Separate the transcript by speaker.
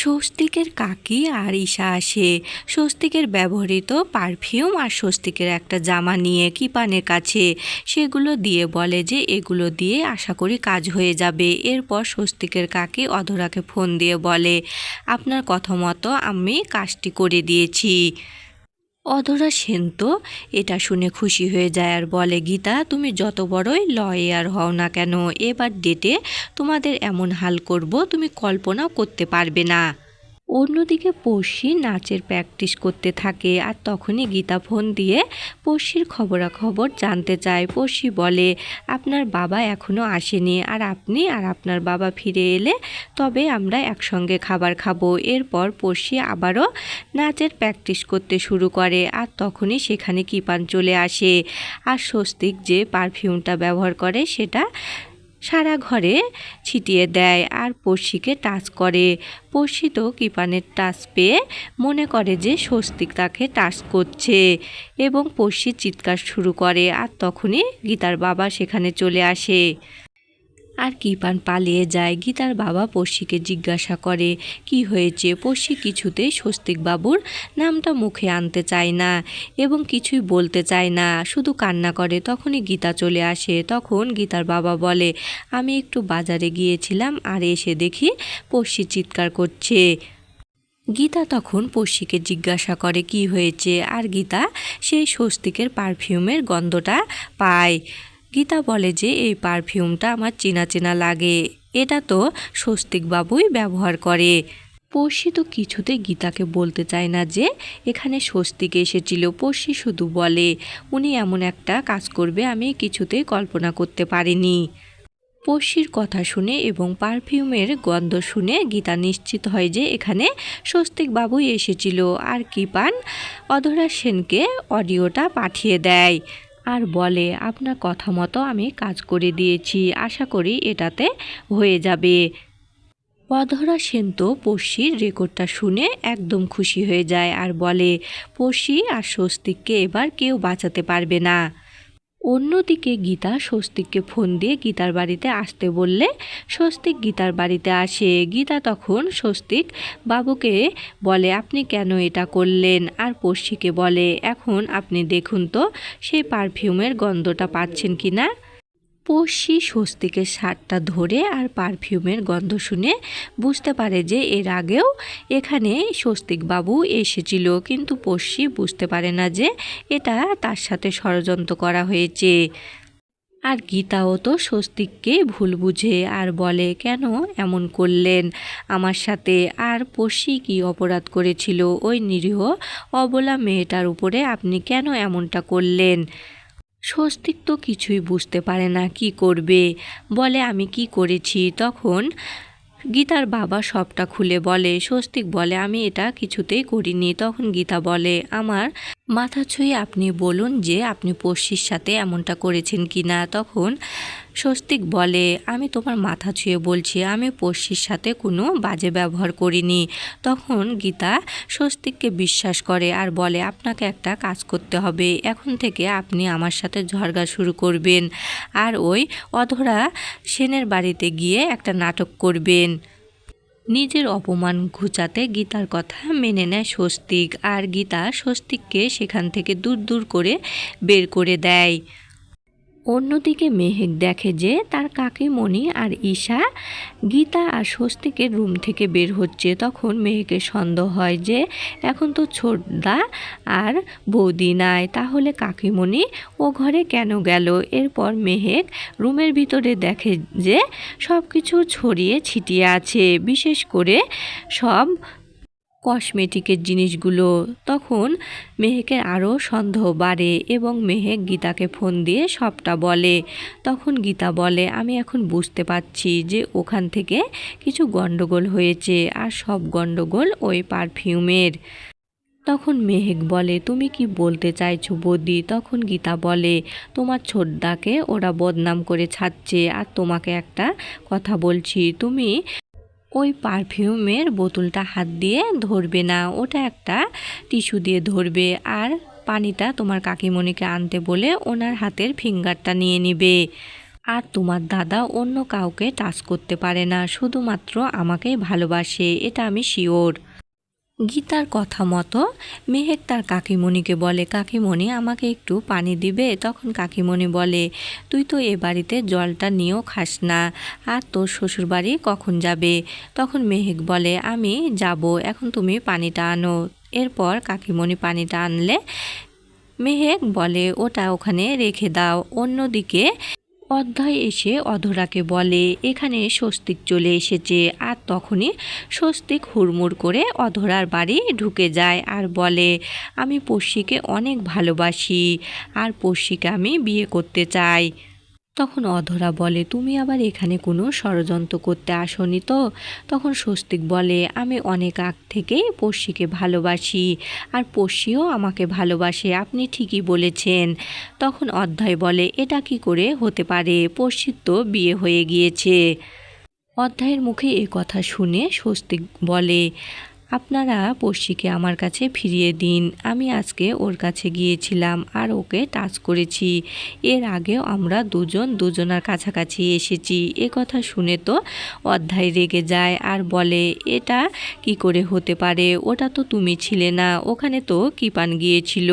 Speaker 1: স্বস্তিকের কাকি আর ঈশা আসে। স্বস্তিকের ব্যবহৃত পারফিউম আর স্বস্তিকের একটা জামা নিয়ে কিপানের কাছে। সেগুলো দিয়ে বলে যে, এগুলো দিয়ে আশা করি কাজ হয়ে যাবে। এরপর স্বস্তিকের কাকি অধরাকে ফোন দিয়ে বলে, আপনার কথা মতো আমি কাজটি করে দিয়েছি। অধরা সেন তো, এটা শুনে খুশি হয়ে যায় আর বলে, গীতা, তুমি যত বড়ই লয়ার হও না কেন, এবার ডেটে তোমাদের এমন হাল করব, তুমি কল্পনাও করতে পারবে না। অন্যদিকে পড়শি নাচের প্র্যাকটিস করতে থাকে আর তখনই গীতা ফোন দিয়ে পড়শির খবরাখবর জানতে চায়। পড়শি বলে, আপনার বাবা এখনও আসেনি আর আপনি আর আপনার বাবা ফিরে এলে তবে আমরা একসঙ্গে খাবার খাব। এরপর পড়শি আবারও নাচের প্র্যাকটিস করতে শুরু করে আর তখনই সেখানে কিপান চলে আসে। আর স্বস্তিক যে পারফিউমটা ব্যবহার করে সেটা সারা ঘরে ছিটিয়ে দেয় আর পড়শিকে টাচ করে। পড়শি তো কিপানের টাচ পেয়ে মনে করে যে স্বস্তিক তাকে টাচ করছে এবং পড়শি চিৎকার শুরু করে আর তখনই গীতার বাবা সেখানে চলে আসে। আর কিপান পালিয়ে যায়, গীতার বাবা পড়শিকে জিজ্ঞাসা করে, কি হয়েছে? পড়শি কিছুতেই স্বস্তিক বাবুর নামটা মুখে আনতে চায় না এবং কিছুই বলতে চায় না। শুধু কান্না করে, তখনই গীতা চলে আসে। তখন গীতার বাবা বলে, আমি একটু বাজারে গিয়েছিলাম, আর এসে দেখি পড়শি চিৎকার করছে। গীতা তখন পড়শিকে জিজ্ঞাসা করে, কি হয়েছে? আর গীতা সেই স্বস্তিকের পারফিউমের গন্ধটা পায়। গীতা বলে যে, এই পারফিউমটা আমার চেনা চেনা লাগে। এটা তো স্বস্তিক বাবুই ব্যবহার করে। পড়শি তো কিছুতে গীতাকে বলতে চায় না যে, এখানে স্বস্তিক এসেছিল। পড়শি শুধু বলে, উনি এমন একটা কাজ করবে, আমি কিছুতেই কল্পনা করতে পারিনি। পড়শির কথা শুনে এবং পারফিউমের গন্ধ শুনে গীতা নিশ্চিত হয় যে, এখানে স্বস্তিক বাবুই এসেছিল। আর কিপান অধরা সেনকে অডিওটা পাঠিয়ে দেয়। আর বলে, আপনার কথা মতো আমি কাজ করে দিয়েছি, আশা করি এটাতে হয়ে যাবে। অধরা সেন তো পড়শির রেকর্ডটা শুনে একদম খুশি হয়ে যায় আর বলে পড়শি আর স্বস্তিককে এবার কেউ বাঁচাতে পারবে না। অন্যদিকে গীতা স্বস্তিককে ফোন দিয়ে গীতার বাড়িতে আসতে বললে, স্বস্তিক গীতার বাড়িতে আসে। গীতা তখন স্বস্তিক বাবুকে বলে, আপনি কেন এটা করলেন? আর পড়শিকে বলে, এখন আপনি দেখুন তো, সেই পারফিউমের গন্ধটা পাচ্ছেন কি না? পড়শি স্বস্তিকের শার্টটা ধরে আর পারফিউমের গন্ধ শুনে বুঝতে পারে যে এর আগেও এখানে স্বস্তিক বাবু এসেছিল, কিন্তু পড়শি বুঝতে পারে না যে এটা তার সাথে ষড়যন্ত্র করা হয়েছে। আর গীতাও তো স্বস্তিককে ভুল বুঝে আর বলে, কেন এমন করলেন আমার সাথে? আর পড়শি কি অপরাধ করেছিল? ওই নিরীহ অবলা মেয়েটার উপরে আপনি কেন এমনটা করলেন? স্বস্তিক তো কিছুই বুঝতে পারে না, কি করবে? বলে, আমি কি করেছি? তখন গীতার বাবা সবটা খুলে বলে, স্বস্তিক বলে, আমি এটা কিছুতেই করিনি। তখন গীতা বলে, আমার মাথা ছুঁয়ে আপনি বলুন যে আপনি পড়শির সাথে এমনটা করেছেন কি না তখন স্বস্তিক বলে, আমি তোমার মাথা ছুঁয়ে বলছি, আমি পড়শির সাথে কোনো বাজে ব্যবহার করিনি। তখন গীতা স্বস্তিককে বিশ্বাস করে আর বলে, আপনাকে একটা কাজ করতে হবে, এখন থেকে আপনি আমার সাথে ঝরগা শুরু করবেন। আর ওই অধরা সেনের বাড়িতে গিয়ে একটা নাটক করবেন। নিজের অপমান ঘুচাতে গীতার কথা মেনে নেয় স্বস্তিক, আর গীতা স্বস্তিককে সেখান থেকে দূর দূর করে বের করে দেয়। অন্যদিকে মেহেক দেখে যে তার কাকিমণি আর ঈশা গীতা আর স্বস্তিকের রুম থেকে বের হচ্ছে, তখন মেহেকের সন্দেহ হয় যে এখন তো ছোটদা আর বৌদি নাই, তাহলে কাকিমণি ও ঘরে কেন গেল? এরপর মেহেক রুমের ভিতরে দেখে যে সব কিছু ছড়িয়ে ছিটিয়ে আছে, বিশেষ করে সব কসমেটিকের জিনিসগুলো, তখন মেহেকের আরও সন্দেহ বাড়ে এবং মেহেক গীতাকে ফোন দিয়ে সবটা বলে। তখন গীতা বলে, আমি এখন বুঝতে পারছি যে ওখান থেকে কিছু গণ্ডগোল হয়েছে, আর সব গণ্ডগোল ওই পারফিউমের। তখন মেহেক বলে, তুমি কি বলতে চাইছো বদি? তখন গীতা বলে, তোমার ছোটদাকে ওরা বদনাম করে ছাড়ছে, আর তোমাকে একটা কথা বলছি, তুমি ওই পারফিউমের বোতলটা হাত দিয়ে ধরবে না, ওটা একটা টিস্যু দিয়ে ধরবে আর পানিটা তোমার কাকিমণিকে আনতে বলে ওনার হাতের ফিঙ্গারটা নিয়ে নিবে। আর তোমার দাদা অন্য কাউকে টাচ করতে পারে না, শুধুমাত্র আমাকেই ভালোবাসে, এটা আমি শিওর। গীতার কথা মতো মেহেক তার কাকিমণিকে বলে, কাকিমণি, আমাকে একটু পানি দিবে? তখন কাকিমণি বলে, তুই তো এ বাড়িতে জলটা নিয়েও খাস না, আর তোর শ্বশুরবাড়ি কখন যাবে? তখন মেহেক বলে, আমি যাব, এখন তুমি পানিটা আনো। এরপর কাকিমণি পানিটা আনলে, মেহেক বলে, ওটা ওখানে রেখে দাও, অন্যদিকে অধ্যায় এসে অধরাকে বলে, এখানে স্বস্তিক চলে এসেছে। আর তখনই স্বস্তিক হুড়মুড় করে অধরার বাড়ি ঢুকে যায় আর বলে, আমি পড়শিকে অনেক ভালোবাসি, আর পড়শিকে আমি বিয়ে করতে চাই। তখন অধরা বলে, তুমি আবার এখানে কোনো ষড়যন্ত্র করতে আসনি তো? তখন স্বস্তিক বলে, আমি অনেক আগ থেকেই পড়শিকে ভালোবাসি আর পড়শিও আমাকে ভালোবাসে, আপনি ঠিকই বলেছেন। তখন অধ্যায় বলে, এটা কি করে হতে পারে? পড়শির তো বিয়ে হয়ে গিয়েছে। অধ্যায়ের মুখে এ কথা শুনে স্বস্তিক বলে আপনারা পড়শিকে আমার কাছে ফিরিয়ে দিন। আমি আজকে ওর কাছে গিয়েছিলাম আর ওকে টাচ করেছি। এর আগেও আমরা দুজন দুজনার কাছাকাছি এসেছি। এ কথা শুনে তো অধ্যায় রেগে যায় আর বলে, এটা কি করে হতে পারে? ওটা তো তুমি ছিলে না। ওখানে তো কিপান গিয়েছিল।